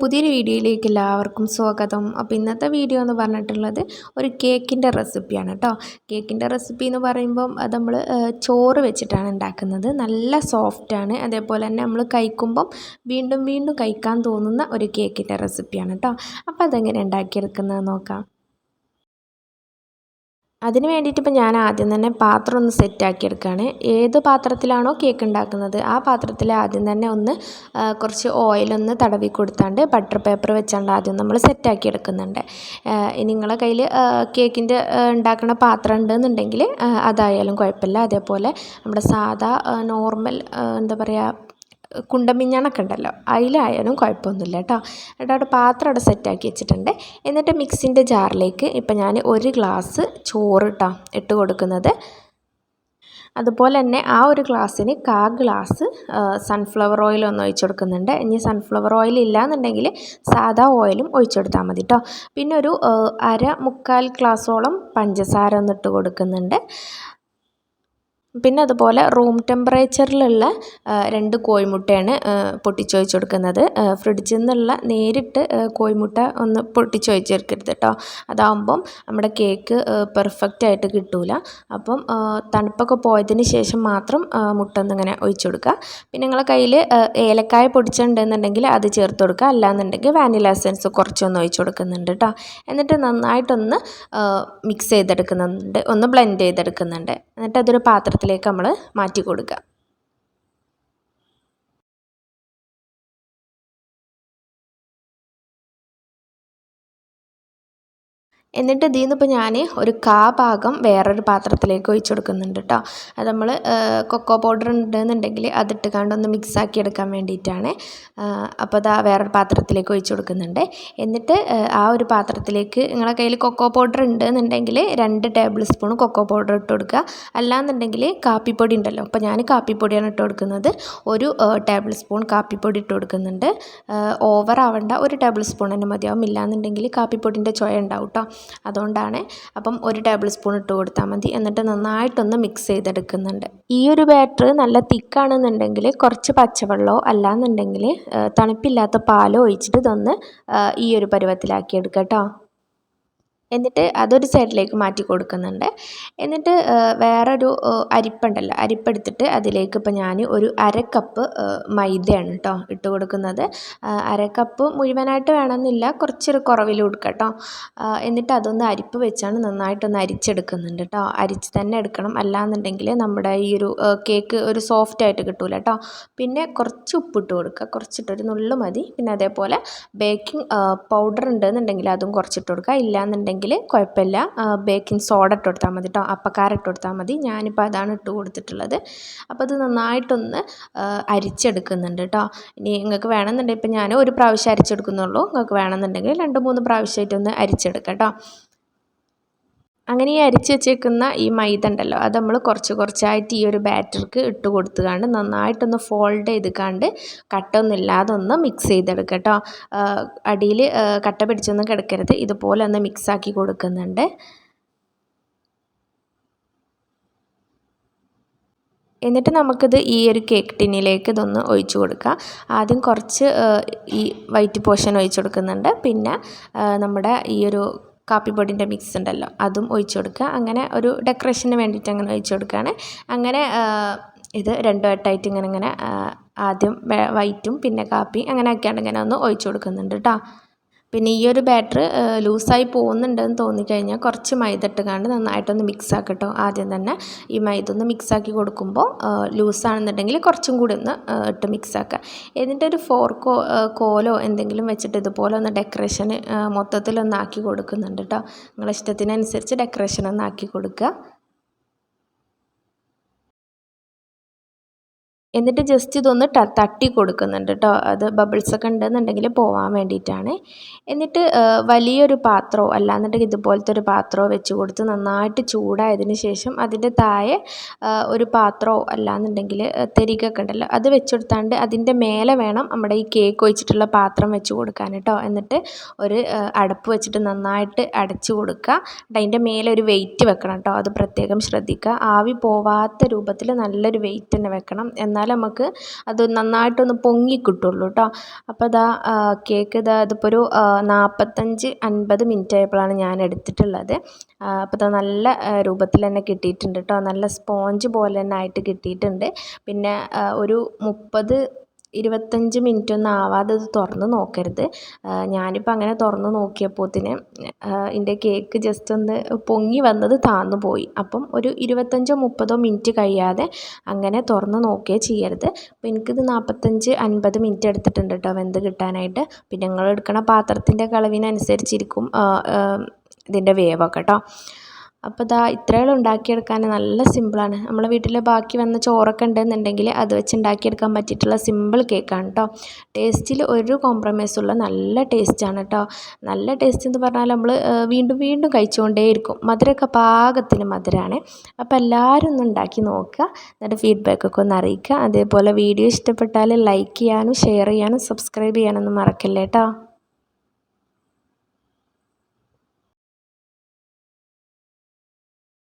പുതിയൊരു വീഡിയോയിലേക്ക് എല്ലാവർക്കും സ്വാഗതം. അപ്പോൾ ഇന്നത്തെ വീഡിയോ എന്ന് പറഞ്ഞിട്ടുള്ളത് ഒരു കേക്കിന്റെ റെസിപ്പിയാണ് കേട്ടോ. കേക്കിന്റെ റെസിപ്പി എന്ന് പറയുമ്പം അത് നമ്മൾ ചോറ് വെച്ചിട്ടാണ് ഉണ്ടാക്കുന്നത്. നല്ല സോഫ്റ്റാണ് അതേപോലെ തന്നെ നമ്മൾ കഴിക്കുമ്പം വീണ്ടും വീണ്ടും കഴിക്കാൻ തോന്നുന്ന ഒരു കേക്കിന്റെ റെസിപ്പിയാണ് കേട്ടോ. അപ്പോൾ അതെങ്ങനെ ഉണ്ടാക്കിയെടുക്കുന്നത് നോക്കാം. അതിന് വേണ്ടിയിട്ട് ഇപ്പോൾ ഞാൻ ആദ്യം തന്നെ പാത്രം ഒന്ന് സെറ്റാക്കി എടുക്കുകയാണ് ഏത് പാത്രത്തിലാണോ കേക്ക് ഉണ്ടാക്കുന്നത് ആ പാത്രത്തിൽ ആദ്യം തന്നെ ഒന്ന് കുറച്ച് ഓയിലൊന്ന് തടവി കൊടുത്താണ്ട് ബട്ടർ പേപ്പർ വെച്ചാണ്ട് ആദ്യം നമ്മൾ സെറ്റാക്കി എടുക്കുന്നുണ്ട്. നിങ്ങളെ കയ്യിൽ കേക്കിന്റെ ഉണ്ടാക്കുന്ന പാത്രം ഉണ്ടെന്നുണ്ടെങ്കിൽ അതായാലും കുഴപ്പമില്ല. അതേപോലെ നമ്മുടെ സാധാ നോർമൽ എന്താ പറയുക കുണ്ടമിഞ്ഞാണൊക്കെ ഉണ്ടല്ലോ. അതിലായാലും കുഴപ്പമൊന്നുമില്ല കേട്ടോ. എന്നിട്ട് അവിടെ പാത്രം അവിടെ സെറ്റാക്കി വെച്ചിട്ടുണ്ട്. എന്നിട്ട് മിക്സിന്റെ ജാറിലേക്ക് ഇപ്പം ഞാൻ ഒരു ഗ്ലാസ് ചോറ് കേട്ടോ ഇട്ട് കൊടുക്കുന്നത്. അതുപോലെ തന്നെ ആ ഒരു ഗ്ലാസ്സിന് കാ ഗ്ലാസ് സൺഫ്ലവർ ഓയിൽ ഒന്ന് ഒഴിച്ചു കൊടുക്കുന്നുണ്ട്. ഇനി സൺഫ്ലവർ ഓയിൽ ഇല്ലയെന്നുണ്ടെങ്കിൽ സാധാ ഓയിലും ഒഴിച്ചു കൊടുത്താൽ മതി കേട്ടോ പിന്നെ ഒരു അര മുക്കാൽ ഗ്ലാസ്സോളം പഞ്ചസാര ഒന്ന് ഇട്ട് കൊടുക്കുന്നുണ്ട്. പിന്നെ അതുപോലെ റൂം ടെമ്പറേച്ചറിലുള്ള രണ്ട് കോഴിമുട്ടയാണ് പൊട്ടിച്ചൊഴിച്ച് കൊടുക്കുന്നത്. ഫ്രിഡ്ജിൽ നിന്നുള്ള നേരിട്ട് കോഴിമുട്ട ഒന്ന് പൊട്ടിച്ചൊഴിച്ചെടുക്കരുത് കേട്ടോ അതാകുമ്പം നമ്മുടെ കേക്ക് പെർഫെക്റ്റ് ആയിട്ട് കിട്ടൂല. അപ്പം തണുപ്പൊക്കെ പോയതിന് ശേഷം മാത്രം മുട്ട ഒന്നിങ്ങനെ ഒഴിച്ചു കൊടുക്കുക. പിന്നെ നിങ്ങളെ കയ്യിൽ ഏലക്കായ പൊടിച്ചിട്ടുണ്ടെന്നുണ്ടെങ്കിൽ അത് ചേർത്ത് കൊടുക്കുക. അല്ലാന്നുണ്ടെങ്കിൽ വാനില എസൻസ് കുറച്ചൊന്ന് ഒഴിച്ചു കൊടുക്കുന്നുണ്ട് കേട്ടോ എന്നിട്ട് നന്നായിട്ടൊന്ന് മിക്സ് ചെയ്തെടുക്കുന്നുണ്ട്. ഒന്ന് ബ്ലെൻഡ് ചെയ്തെടുക്കുന്നുണ്ട്. എന്നിട്ട് അതൊരു പാത്രത്തിൽ പാത്രത്തിലേക്ക് നമ്മൾ മാറ്റി കൊടുക്കുക എന്നിട്ട് ഇതിൽ നിന്ന് ഇപ്പോൾ ഞാൻ ഒരു കാ ഭാഗം വേറൊരു പാത്രത്തിലേക്ക് ഒഴിച്ചു കൊടുക്കുന്നുണ്ട് കേട്ടോ അത് നമ്മൾ കൊക്കോ പൗഡർ ഉണ്ടെന്നുണ്ടെങ്കിൽ അതിട്ട് കണ്ടൊന്ന് മിക്സാക്കി എടുക്കാൻ വേണ്ടിയിട്ടാണ്. അപ്പോൾ അതാ വേറൊരു പാത്രത്തിലേക്ക് ഒഴിച്ചു കൊടുക്കുന്നുണ്ട്. എന്നിട്ട് ആ ഒരു പാത്രത്തിലേക്ക് നിങ്ങളുടെ കയ്യിൽ കൊക്കോ പൗഡർ ഉണ്ടെന്നുണ്ടെങ്കിൽ രണ്ട് ടേബിൾ സ്പൂൺ കൊക്കോ പൗഡർ ഇട്ട് കൊടുക്കുക. അല്ലാന്നുണ്ടെങ്കിൽ കാപ്പിപ്പൊടി ഉണ്ടല്ലോ അപ്പോൾ ഞാൻ കാപ്പിപ്പൊടിയാണ് ഇട്ട് കൊടുക്കുന്നത്. ഒരു ടേബിൾ സ്പൂൺ കാപ്പിപ്പൊടി ഇട്ട് കൊടുക്കുന്നുണ്ട്. ഓവർ ആവേണ്ട ഒരു ടേബിൾ സ്പൂൺ തന്നെ മതിയാവും. ഇല്ലാന്നുണ്ടെങ്കിൽ കാപ്പിപ്പൊടിന്റെ ചുയ ഉണ്ടാവും കേട്ടോ അതുകൊണ്ടാണ് അപ്പം ഒരു ടേബിൾ സ്പൂൺ ഇട്ട് കൊടുത്താൽ മതി. എന്നിട്ട് നന്നായിട്ടൊന്ന് മിക്സ് ചെയ്തെടുക്കുന്നുണ്ട്. ഈ ഒരു ബാറ്റർ നല്ല തിക്കാണെന്നുണ്ടെങ്കിൽ കുറച്ച് പച്ചവെള്ളമോ അല്ലാന്നുണ്ടെങ്കിൽ തണുപ്പില്ലാത്ത പാലോ ഒഴിച്ചിട്ട് ഇതൊന്ന് ഈ ഒരു പരുവത്തിലാക്കി എടുക്കാം കേട്ടോ. എന്നിട്ട് അതൊരു സൈഡിലേക്ക് മാറ്റി കൊടുക്കുന്നുണ്ട്. എന്നിട്ട് വേറൊരു അരിപ്പുണ്ടല്ലോ അരിപ്പെടുത്തിട്ട് അതിലേക്ക് ഇപ്പോൾ ഞാൻ ഒരു അര കപ്പ് മൈദയാണ് കേട്ടോ ഇട്ട് കൊടുക്കുന്നത്. അര കപ്പ് മുഴുവനായിട്ട് വേണമെന്നില്ല കുറച്ചൊരു കുറവിൽ കൊടുക്കുക കേട്ടോ എന്നിട്ട് അതൊന്ന് അരിപ്പ് വെച്ചാണ് നന്നായിട്ടൊന്ന് അരിച്ചെടുക്കുന്നുണ്ട് കേട്ടോ അരിച്ച് തന്നെ എടുക്കണം. അല്ലാന്നുണ്ടെങ്കിൽ നമ്മുടെ ഈ ഒരു കേക്ക് ഒരു സോഫ്റ്റ് ആയിട്ട് കിട്ടൂല കേട്ടോ പിന്നെ കുറച്ച് ഉപ്പിട്ട് കൊടുക്കുക. കുറച്ചിട്ടൊരു നുള്ളു മതി. പിന്നെ അതേപോലെ ബേക്കിംഗ് പൗഡർ ഉണ്ടെന്നുണ്ടെങ്കിൽ അതും കുറച്ചിട്ട് കൊടുക്കുക. ഇല്ലാന്നുണ്ടെങ്കിൽ ഉണ്ടെങ്കിൽ കുഴപ്പമില്ല. ബേക്കിംഗ് സോഡ ഇട്ട് കൊടുത്താൽ മതി കേട്ടോ അപ്പക്കാര ഇട്ട് കൊടുത്താൽ മതി. ഞാനിപ്പോൾ അതാണ് ഇട്ട് കൊടുത്തിട്ടുള്ളത്. അപ്പോൾ അത് നന്നായിട്ടൊന്ന് അരിച്ചെടുക്കുന്നുണ്ട് കേട്ടോ ഇനി നിങ്ങൾക്ക് വേണമെന്നുണ്ടെങ്കിൽ ഇപ്പോൾ ഞാൻ ഒരു പ്രാവശ്യം അരിച്ചെടുക്കുന്നുള്ളൂ. നിങ്ങൾക്ക് വേണമെന്നുണ്ടെങ്കിൽ രണ്ട് മൂന്ന് പ്രാവശ്യമായിട്ടൊന്ന് അരിച്ചെടുക്കാം കേട്ടോ അങ്ങനെ ഈ അരിച്ച് വെച്ചേക്കുന്ന ഈ മൈദ ഉണ്ടല്ലോ അത് നമ്മൾ കുറച്ച് കുറച്ചായിട്ട് ഈ ഒരു ബാറ്റർക്ക് ഇട്ട് കൊടുത്തുകൊണ്ട് നന്നായിട്ടൊന്ന് ഫോൾഡ് ചെയ്തുകൊണ്ട് കട്ടൊന്നും ഇല്ലാതെ ഒന്ന് മിക്സ് ചെയ്തെടുക്കുക കേട്ടോ അടിയിൽ കട്ട പിടിച്ചൊന്നും കിടക്കരുത്. ഇതുപോലെ ഒന്ന് മിക്സാക്കി കൊടുക്കുന്നുണ്ട്. എന്നിട്ട് നമുക്കിത് ഈ ഒരു കേക്ക് ടിന്നിലേക്ക് ഇതൊന്ന് ഒഴിച്ചു കൊടുക്കുക ആദ്യം കുറച്ച് ഈ വൈറ്റ് പോർഷൻ ഒഴിച്ചു കൊടുക്കുന്നുണ്ട്. പിന്നെ നമ്മുടെ ഈ ഒരു കാപ്പിപ്പൊടിന്റെ മിക്സ് ഉണ്ടല്ലോ അതും ഒഴിച്ച് കൊടുക്കുക. അങ്ങനെ ഒരു ഡെക്കറേഷന് വേണ്ടിയിട്ട് അങ്ങനെ ഒഴിച്ച് കൊടുക്കുകയാണ്. അങ്ങനെ ഇത് രണ്ടു വട്ടമായിട്ട് ഇങ്ങനെ ഇങ്ങനെ ആദ്യം വൈറ്റും പിന്നെ കാപ്പി അങ്ങനെ ഇങ്ങനെ ഒന്ന് ഒഴിച്ച് കൊടുക്കുന്നുണ്ട് കേട്ടോ പിന്നെ ഈ ഒരു ബാറ്റർ ലൂസായി പോകുന്നുണ്ടെന്ന് തോന്നിക്കഴിഞ്ഞാൽ കുറച്ച് മൈദ ഇട്ടുകൊണ്ട് നന്നായിട്ടൊന്ന് മിക്സ് ആക്കട്ടോ. ആദ്യം തന്നെ ഈ മൈദ ഒന്ന് മിക്സ് ആക്കി കൊടുക്കുമ്പോൾ ലൂസാണെന്നുണ്ടെങ്കിൽ കുറച്ചും കൂടി ഒന്ന് ഇട്ട് മിക്സ് ആക്കുക. എന്നിട്ട് ഒരു ഫോർക്കോ കോലോ എന്തെങ്കിലും വെച്ചിട്ട് ഇതുപോലെ ഒന്ന് ഡെക്കറേഷൻ മൊത്തത്തിലൊന്ന് ആക്കി കൊടുക്കുന്നുണ്ട് കേട്ടോ നിങ്ങളുടെ ഇഷ്ടത്തിനനുസരിച്ച് ഡെക്കറേഷൻ ഒന്ന് ആക്കി കൊടുക്കുക. എന്നിട്ട് ജസ്റ്റ് ഇതൊന്ന് തട്ടി കൊടുക്കുന്നുണ്ട് കേട്ടോ അത് ബബിൾസൊക്കെ ഉണ്ടെന്നുണ്ടെങ്കിൽ പോകാൻ വേണ്ടിയിട്ടാണ്. എന്നിട്ട് വലിയൊരു പാത്രമോ അല്ലാന്നുണ്ടെങ്കിൽ ഇതുപോലത്തെ ഒരു പാത്രമോ വെച്ച് കൊടുത്ത് നന്നായിട്ട് ചൂടായതിന് ശേഷം അതിന്റെ താഴെ ഒരു പാത്രമോ അല്ലാന്നുണ്ടെങ്കിൽ തെരികൊക്കെ ഉണ്ടല്ലോ. അത് വെച്ച് കൊടുത്താണ്ട് അതിന്റെ മേലെ വേണം നമ്മുടെ ഈ കേക്ക് ഒഴിച്ചിട്ടുള്ള പാത്രം വെച്ച് കൊടുക്കാൻ കേട്ടോ എന്നിട്ട് ഒരു അടപ്പ് വെച്ചിട്ട് നന്നായിട്ട് അടച്ചു കൊടുക്കുക. അതിന്റെ മേലെ ഒരു വെയിറ്റ് വെക്കണം കേട്ടോ അത് പ്രത്യേകം ശ്രദ്ധിക്കുക. ആവി പോവാത്ത രൂപത്തിൽ നല്ലൊരു വെയിറ്റ് തന്നെ വെക്കണം. എന്നാൽ എന്നാൽ നമുക്ക് അത് നന്നായിട്ടൊന്ന് പൊങ്ങി കിട്ടുള്ളൂ കേട്ടോ അപ്പോൾ ഇതാ കേക്ക് ഇതാ ഇതിപ്പോൾ ഒരു നാൽപ്പത്തഞ്ച് അൻപത് മിനിറ്റ് ആയപ്പോഴാണ് ഞാൻ എടുത്തിട്ടുള്ളത്. അപ്പോൾ ഇതാ നല്ല രൂപത്തിൽ തന്നെ കിട്ടിയിട്ടുണ്ട് കേട്ടോ നല്ല സ്പോഞ്ച് പോലെ തന്നെ ആയിട്ട് കിട്ടിയിട്ടുണ്ട്. പിന്നെ ഒരു മുപ്പത് ഇരുപത്തഞ്ച് മിനിറ്റ് ഒന്നും ആവാതെ ഇത് തുറന്ന് നോക്കരുത്. ഞാനിപ്പോൾ അങ്ങനെ തുറന്ന് നോക്കിയപ്പോഴത്തേന് എന്റെ കേക്ക് ജസ്റ്റ് ഒന്ന് പൊങ്ങി വന്നത് താന്നു പോയി. അപ്പം ഒരു ഇരുപത്തഞ്ചോ മുപ്പതോ മിനിറ്റ് കഴിയാതെ അങ്ങനെ തുറന്ന് നോക്കുകയോ ചെയ്യരുത്. അപ്പോൾ എനിക്കിത് നാൽപ്പത്തഞ്ച് അൻപത് മിനിറ്റ് എടുത്തിട്ടുണ്ട് കേട്ടോ വെന്ത് കിട്ടാനായിട്ട്. പിന്നെ നിങ്ങൾ എടുക്കണ പാത്രത്തിന്റെ കളവിനനുസരിച്ചിരിക്കും ഇതിന്റെ വേവൊക്കെ കേട്ടോ. അപ്പോൾ ഇതാ ഇത്രയും ഉണ്ടാക്കിയെടുക്കാൻ. നല്ല സിമ്പിളാണ് നമ്മളെ വീട്ടിൽ ബാക്കി വന്ന ചോറൊക്കെ ഉണ്ടെന്നുണ്ടെങ്കിൽ അത് വെച്ച് ഉണ്ടാക്കിയെടുക്കാൻ പറ്റിയിട്ടുള്ള സിമ്പിൾ കേക്കാണ് കേട്ടോ ടേസ്റ്റിൽ ഒരു കോംപ്രമൈസുള്ള നല്ല ടേസ്റ്റാണ് കേട്ടോ നല്ല ടേസ്റ്റ് എന്ന് പറഞ്ഞാൽ നമ്മൾ വീണ്ടും വീണ്ടും കഴിച്ചുകൊണ്ടേയിരിക്കും. മധുരമൊക്കെ പാകത്തിന് മധുരമാണ് അപ്പോൾ എല്ലാവരും ഒന്ന് ഉണ്ടാക്കി നോക്കുക. എന്നിട്ട് ഫീഡ്ബാക്കൊക്കെ ഒന്ന് അറിയിക്കുക. അതേപോലെ വീഡിയോ ഇഷ്ടപ്പെട്ടാൽ ലൈക്ക് ചെയ്യാനും ഷെയർ ചെയ്യാനും സബ്സ്ക്രൈബ് ചെയ്യാനൊന്നും മറക്കല്ലേ കേട്ടോ